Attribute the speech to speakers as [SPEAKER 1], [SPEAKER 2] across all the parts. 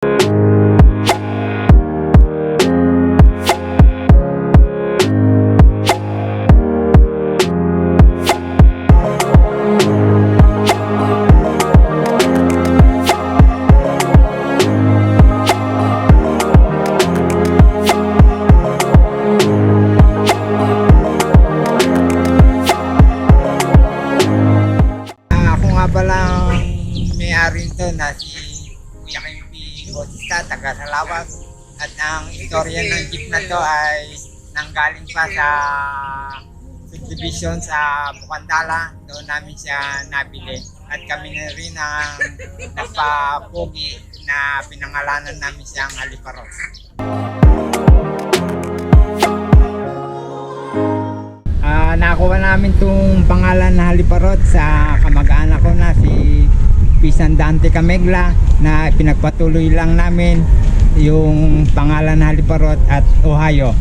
[SPEAKER 1] Ah, palang may-ari na si Bautista, taga Salawag. At ang istorya ng jeep na to ay nanggaling pa sa subdivision sa Bukandala. Doon namin siya nabili. At kami na rin ang nagpapogi na pinangalanan namin siyang Aliparos. Ah, nakuha namin tong pangalan na Haliparot sa kamag-anak ko na si Pisandante Camegla na pinagpatuloy lang namin yung pangalan Haliparot at Ohio.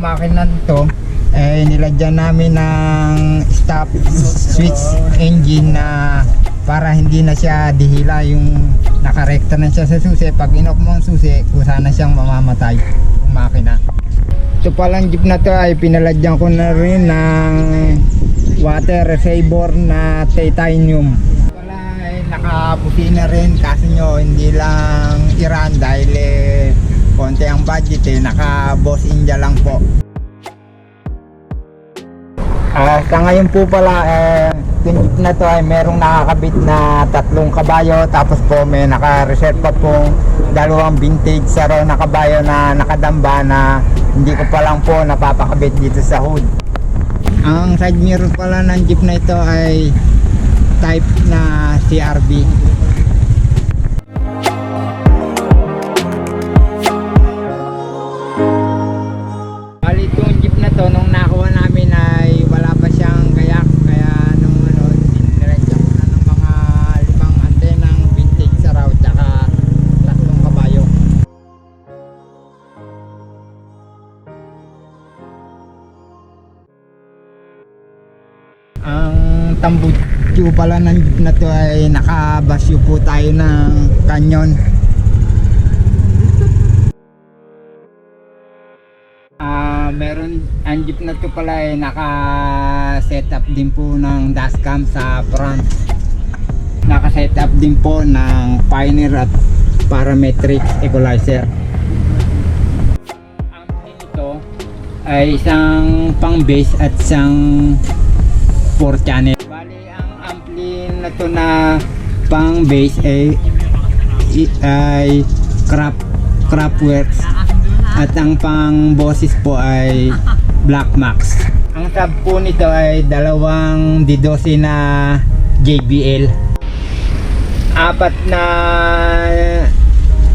[SPEAKER 1] Makina nito eh nilagyan namin ng stop switch engine na para hindi na siya dihila yung nakarekta na siya sa susi. Pag inok mo ang susi kusa na siyang mamamatay yung makina. Ito palang jeep na to ay pinaladyan ko na rin ng water reservoir na titanium. Wala ay nakaputi na rin. Kaso nyo hindi lang Iran dahil eh, konti ang budget eh. Naka boss India lang po. Ah, sa ngayon po pala eh yung jeep na to ay merong nakakabit na tatlong kabayo. Tapos po may naka-reserve pa pong dalawang vintage sa raw na kabayo na nakadamba na hindi ko pa lang po napapakabit dito sa hood. Ang side mirror pala ng jeep na ito ay type na CRV tambutyo pala jeep na to ay nakabasyo po tayo ng canyon Ah, meron ang jeep na to pala ay naka-set up din po ng dashcam sa front. Naka-set up din po ng Pioneer at parametric equalizer. Ang nito ay isang pang bass at isang 4 channel. Ampli na pang bass ay i- ay crap Craftworks at ang pang boses po ay Black Max. Ang sub po nito ay dalawang D12 na JBL. Apat na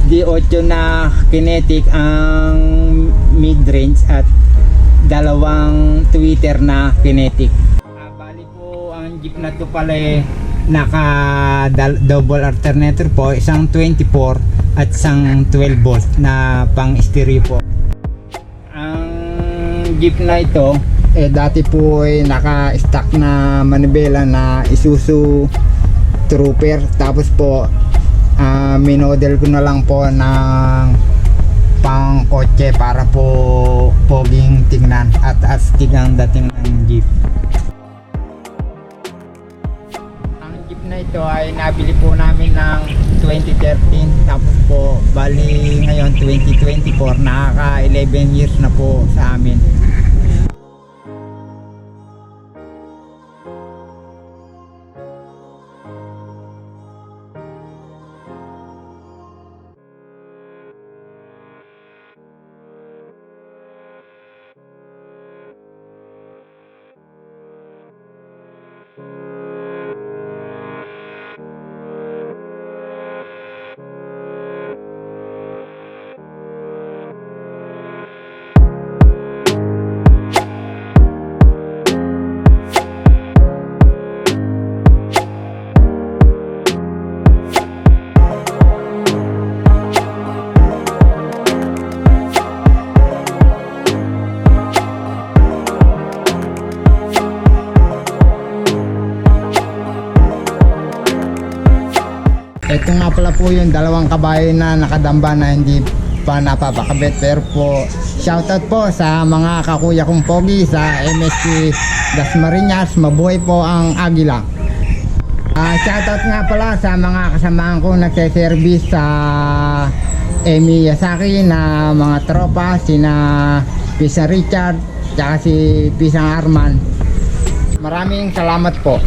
[SPEAKER 1] D8 na kinetic ang mid-range at dalawang tweeter na kinetic. Ah, bali po ang jeep na to pala eh, naka double alternator po, isang 24 at isang 12 volt na pang stereo po. Ang jeep na ito eh dati po ay naka-stack na manibela na Isuzu Trooper tapos po ah minodel ko na lang po ng pang kotse para po poging tingnan at astig ang dating ng jeep. Ito ay nabili po namin ng 2013 tapos po bali ngayon 2024 nakaka 11 years na po sa amin.
[SPEAKER 2] Ito nga pala po yung dalawang kabayo na nakadamba na hindi pa napapakabit. Pero po, shoutout po sa mga kakuya kong pogi sa MSC Dasmariñas. Mabuhay po ang Agila. Ah, shoutout nga pala sa mga kasamahan ko nagse-service sa Emi Yasaki na mga tropa, sina Pisa Richard, tsaka si Pisang Arman. Maraming salamat po.